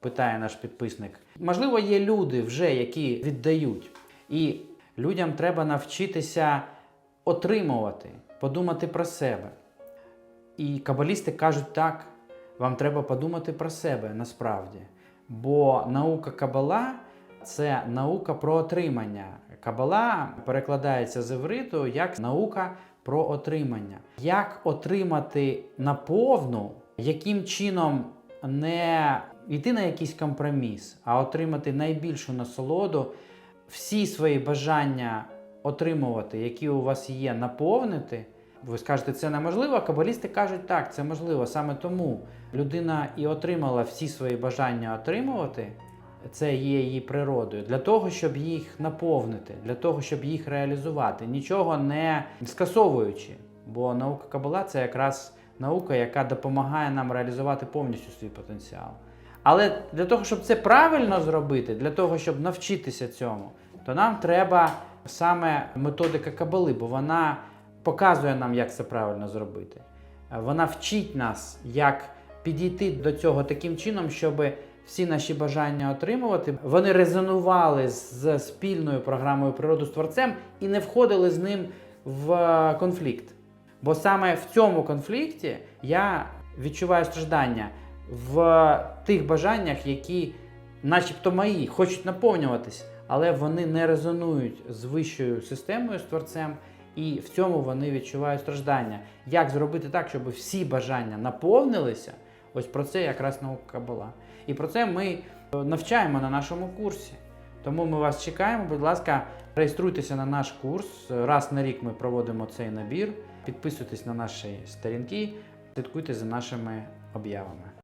питає наш підписник. Можливо, є люди вже, які віддають. І людям треба навчитися отримувати, подумати про себе. І кабалісти кажуть так, вам треба подумати про себе насправді. Бо наука Кабала це наука про отримання. Кабала перекладається з івриту як наука про отримання. Як отримати наповну, яким чином не йти на якийсь компроміс, а отримати найбільшу насолоду, всі свої бажання отримувати, які у вас є, наповнити. Ви скажете, це неможливо, а кабалісти кажуть, так, це можливо. Саме тому людина і отримала всі свої бажання отримувати. Це є її природою для того, щоб їх наповнити, для того, щоб їх реалізувати, нічого не скасовуючи. Бо наука Кабала це якраз наука, яка допомагає нам реалізувати повністю свій потенціал. Але для того, щоб це правильно зробити, для того, щоб навчитися цьому, то нам треба саме методика Кабали, бо вона показує нам, як це правильно зробити. Вона вчить нас, як підійти до цього таким чином, щоб всі наші бажання отримувати, вони резонували з спільною програмою природу з творцем і не входили з ним в конфлікт. Бо саме в цьому конфлікті я відчуваю страждання в тих бажаннях, які, начебто, мої, хочуть наповнюватись, але вони не резонують з вищою системою з творцем, і в цьому вони відчувають страждання. Як зробити так, щоб всі бажання наповнилися? Ось про це якраз наука була. І про це ми е, навчаємо на нашому курсі. Тому ми вас чекаємо. Будь ласка, реєструйтеся на наш курс. Раз на рік ми проводимо цей набір. Підписуйтесь на наші сторінки, слідкуйте за нашими об'явами.